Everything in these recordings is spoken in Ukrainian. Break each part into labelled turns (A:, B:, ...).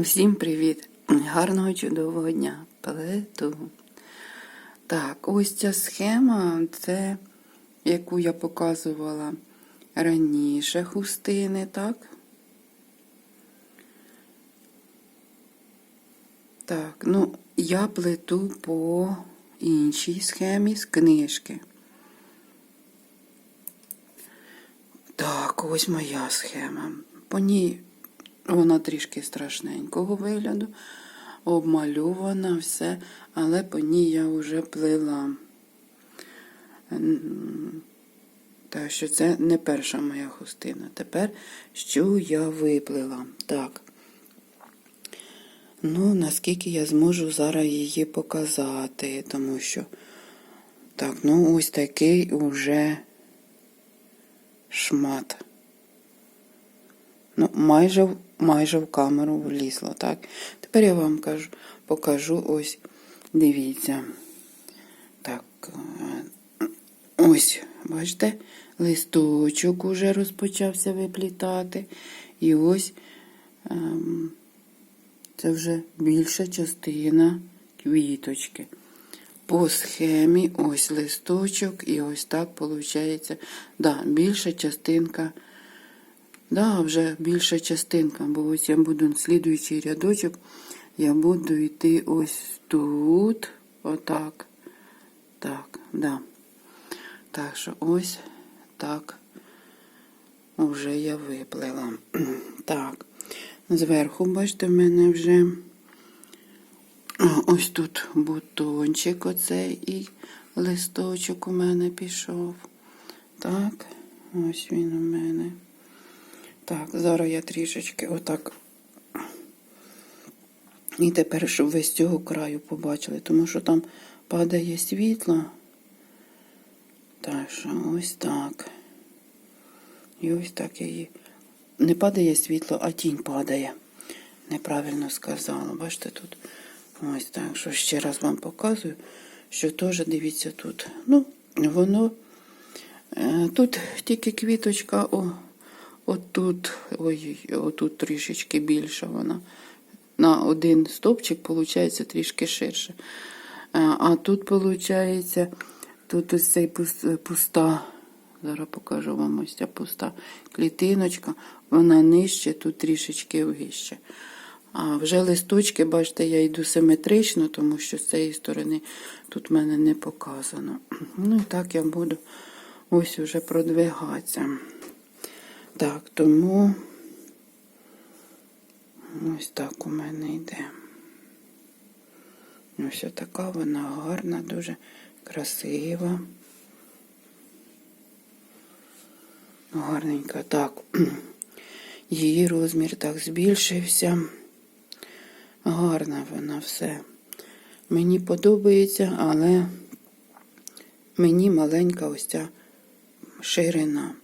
A: Всім привіт! Гарного чудового дня! Плету. Так, ось ця схема, це яку я показувала раніше хустини, так? Так, ну, я плету по іншій схемі з книжки. Так, ось моя схема. По ній вона трішки страшненького вигляду, обмальована, все, але по ній я вже плела. М, Так що це не перша моя хустина. Тепер що я виплела? Так. Ну, наскільки я зможу зараз її показати, тому що. Так, ну ось такий уже шмат. Ну, майже, майже в камеру влізло, так? Тепер я вам кажу, покажу ось, дивіться. Так, е, ось, бачите, листочок уже розпочався виплітати. І ось ем, це вже більша частина квіточки. По схемі ось листочок, і ось так виходить. Да, більша частинка. Да, вже більша частинка, бо ось я буду слідуючий рядочок, я буду йти ось тут, отак. Так, да. Так що ось так вже я виплела. Так, зверху, бачите, в мене вже ось тут бутончик оцей і листочок у мене пішов. Так, ось він у мене. Так, зараз я трішечки отак. І тепер, щоб ви з цього краю побачили, тому що там падає світло. Так що ось так. І ось так її. Не падає світло, а тінь падає. Неправильно сказала. Бачите, тут ось так. Що ще раз вам показую, що теж дивіться тут. Ну, воно е, тут тільки квіточка, о, отут, ой, отут трішечки більша вона. На один стовпчик, виходить, трішки ширше. А, а тут, виходить, тут ось цей пуста. Зараз покажу вам ось ця пуста клітиночка, вона нижче, тут трішечки вище. А вже листочки, бачите, я йду симетрично, тому що з цієї сторони тут в мене не показано. Ну і так я буду ось уже продвигатися. Так, тому ось так у мене йде. Ось така вона гарна, дуже красива. Гарненька. Так, її розмір так збільшився. Гарна вона все. Мені подобається, але мені маленька ось ця ширина.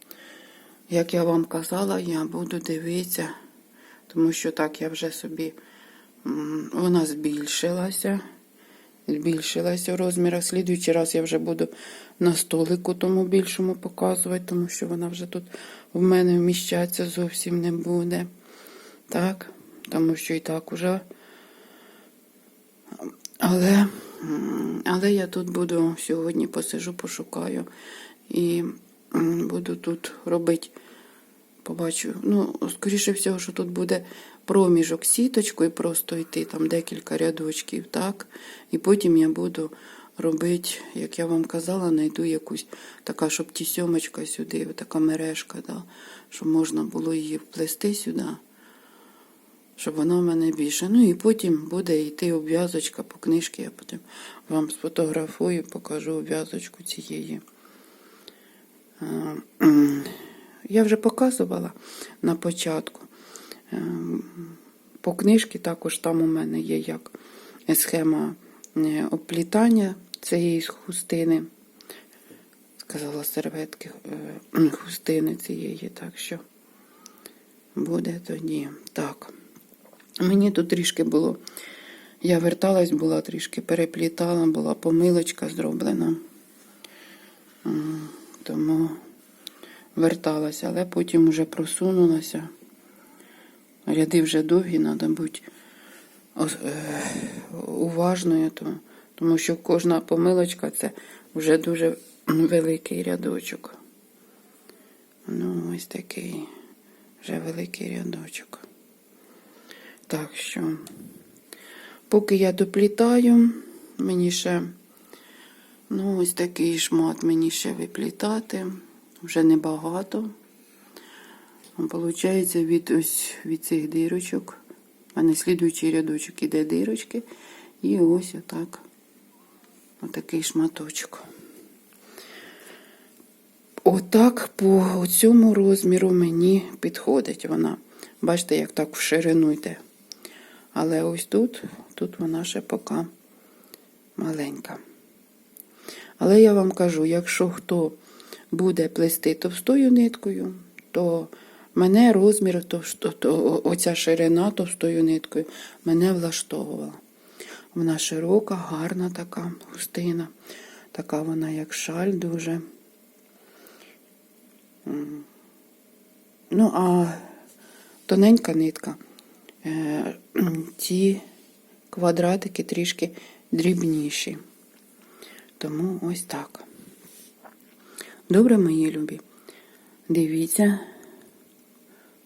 A: Як я вам казала, я буду дивитися, тому що так я вже собі вона збільшилася. Збільшилася в розмірах. Слідуючий раз я вже буду на столику тому більшому показувати, тому що вона вже тут в мене вміщатися зовсім не буде. Так, тому що і так уже. Але, але я тут буду сьогодні посижу, пошукаю і буду тут робити. Побачу, ну, скоріше всього, що тут буде проміжок сіточкою, просто йти там декілька рядочків, так? І потім я буду робити, як я вам казала, знайду якусь така, щоб тісьомочка сюди, така мережка, да? щоб можна було її вплести сюди, щоб вона в мене більше. Ну і потім буде йти обв'язочка по книжці, я потім вам сфотографую, покажу обв'язочку цієї. Е, Я вже показувала на початку. Ем, По книжці також там у мене є як схема е, оплітання цієї хустини. Сказала серветки е, хустини цієї, так що буде тоді. Так. Мені тут трішки було. Я верталась, була трішки переплітала, була помилочка зроблена. Тому верталася, але потім вже просунулася. Ряди вже довгі, треба бути е, уважною, то- тому що кожна помилочка це вже дуже великий рядочок. Ну, ось такий вже великий рядочок. Так що, поки я доплітаю, мені ще, ну, ось такий шмат мені ще виплітати, вже небагато. Получається від ось від цих дирочок. У мене слідуючий рядочок іде дирочки. І ось отак. Отакий шматочок. Отак по цьому розміру мені підходить вона. Бачите, як так в ширину йде. Але ось тут, тут вона ще поки маленька. Але я вам кажу, якщо хто буде плести товстою ниткою, то мене розмір, то, то, оця ширина товстою ниткою мене влаштовувала. Вона широка, гарна така хустина. Така вона, як шаль, дуже. Ну, а тоненька нитка. Е, ті квадратики трішки дрібніші. Тому ось так. Добре, мої любі. Дивіться,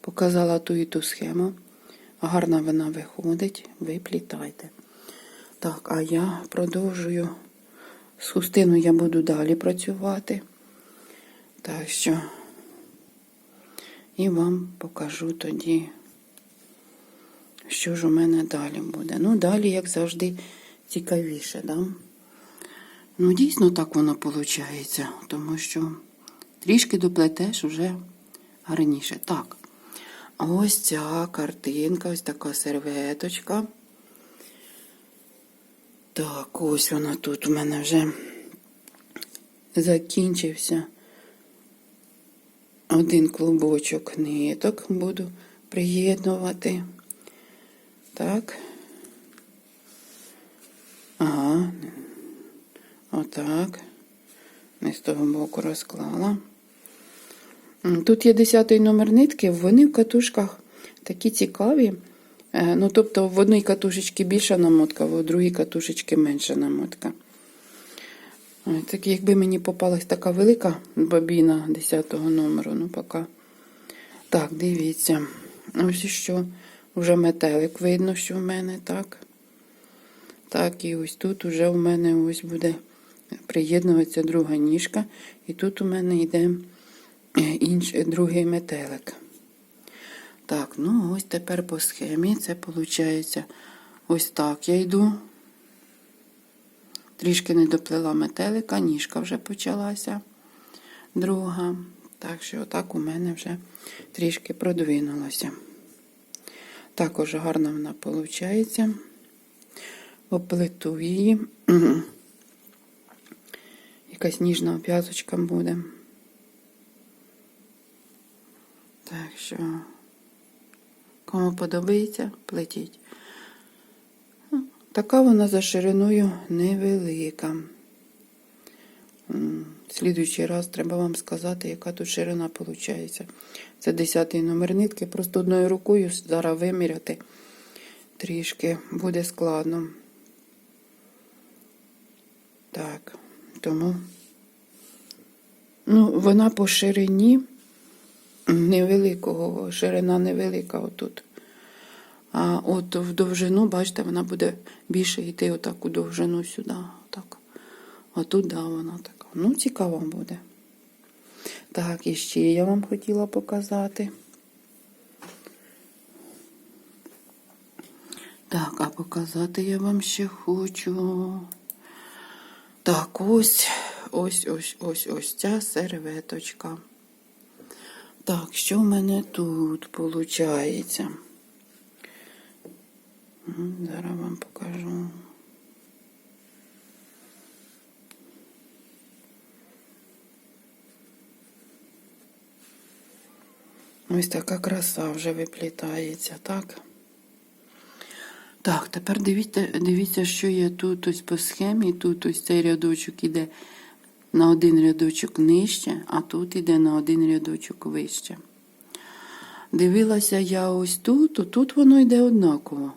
A: показала ту і ту схему. Гарна вона виходить, виплітайте. Так, а я продовжую. З хустиною я буду далі працювати. Так що і вам покажу тоді, що ж у мене далі буде. Ну, далі, як завжди, цікавіше, да? Ну, дійсно так воно виходить, тому що трішки доплетеш вже гарніше. Так, ось ця картинка, ось така серветочка. Так, ось вона тут у мене вже закінчився один клубочок ниток буду приєднувати. Так. Ага. Отак. Не з того боку розклала. Тут є десятий номер нитки, вони в катушках такі цікаві. Е, Ну, тобто в одній катушечці більша намотка, в другій катушечці менша намотка. Так якби мені попалась така велика бобіна 10-го номеру, ну поки. Так, дивіться. Ось що. Вже метелик видно, що в мене, так. Так, і ось тут уже у мене ось буде приєднуватися друга ніжка. І тут у мене йде е, інш, другий метелик. Так, ну ось тепер по схемі це виходить ось так я йду. Трішки не доплила метелика, ніжка вже почалася друга. Так що отак у мене вже трішки продвинулося. Також гарно вона виходить. Оплету її. Якась ніжна обв'язочка буде. Так що, кому подобається, плетіть. Така вона за шириною невелика. Слідуючий раз треба вам сказати, яка тут ширина виходить. Це 10-й номер нитки. Просто одною рукою зараз виміряти трішки буде складно. Так, тому ну, вона по ширині невеликого, ширина невелика отут. А от в довжину, бачите, вона буде більше йти отак у довжину сюди. Отак. А тут, да, вона така. Ну, цікаво буде. Так, і ще я вам хотіла показати. Так, а показати я вам ще хочу. Так, ось, ось, ось, ось, ось ця серветочка. Так, що в мене тут виходить? Зараз вам покажу. Ось така краса вже виплітається, так? Так, тепер дивіться, дивіться, що є тут ось по схемі. Тут ось цей рядочок іде на один рядочок нижче, а тут іде на один рядочок вище. Дивилася я ось тут, то тут воно йде однаково.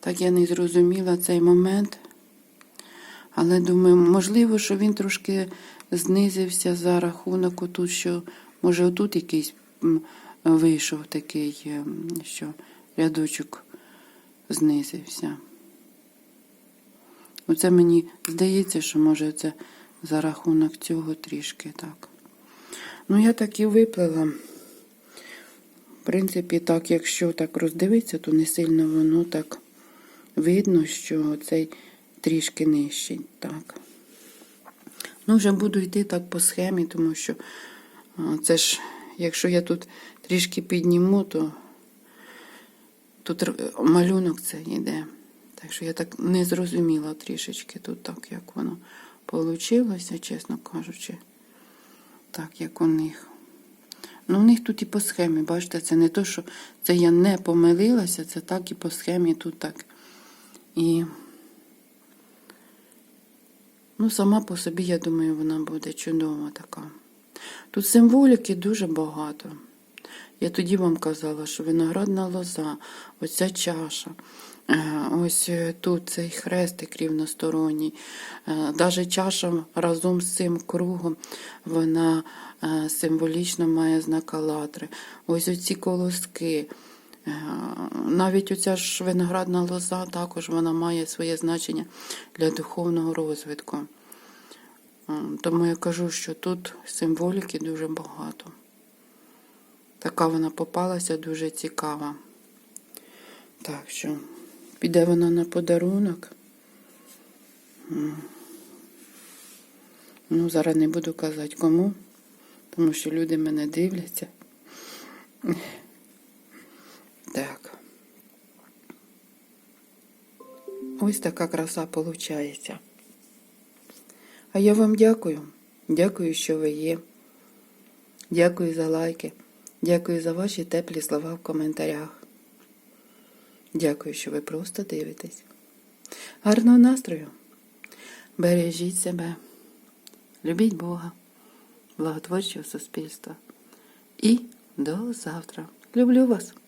A: Так я не зрозуміла цей момент. Але думаю, можливо, що він трошки знизився за рахунок отут, що може отут якийсь вийшов такий, ем, що рядочок знизився. Оце мені здається, що може це за рахунок цього трішки так. Ну, я так і виплела. В принципі, так, якщо так роздивитися, то не сильно воно так видно, що цей трішки нижчий. Так. Ну, вже буду йти так по схемі, тому що це ж, якщо я тут трішки підніму, то тут малюнок це йде. Так що я так не зрозуміла трішечки тут так, як воно получилося, чесно кажучи. Так, як у них. Ну, у них тут і по схемі, бачите, це не то, що це я не помилилася, це так і по схемі тут так. І ну, сама по собі, я думаю, вона буде чудова така. Тут символіки дуже багато. Я тоді вам казала, що виноградна лоза, оця чаша, е, ось е, тут цей хрестик рівносторонній, навіть чаша разом з цим кругом, вона е, символічно має знак Алатри. Ось оці колоски. Е, Навіть оця ж виноградна лоза також вона має своє значення для духовного розвитку. Тому я кажу, що тут символіки дуже багато. Така вона попалася дуже цікава. Так що піде вона на подарунок. Ну, зараз не буду казати кому, тому що люди мене дивляться. Так. Ось така краса виходить. А я вам дякую. Дякую, що ви є. Дякую за лайки. Дякую за ваші теплі слова в коментарях. Дякую, що ви просто дивитесь. Гарного настрою. Бережіть себе. Любіть Бога, благотворчого суспільства. І до завтра. Люблю вас.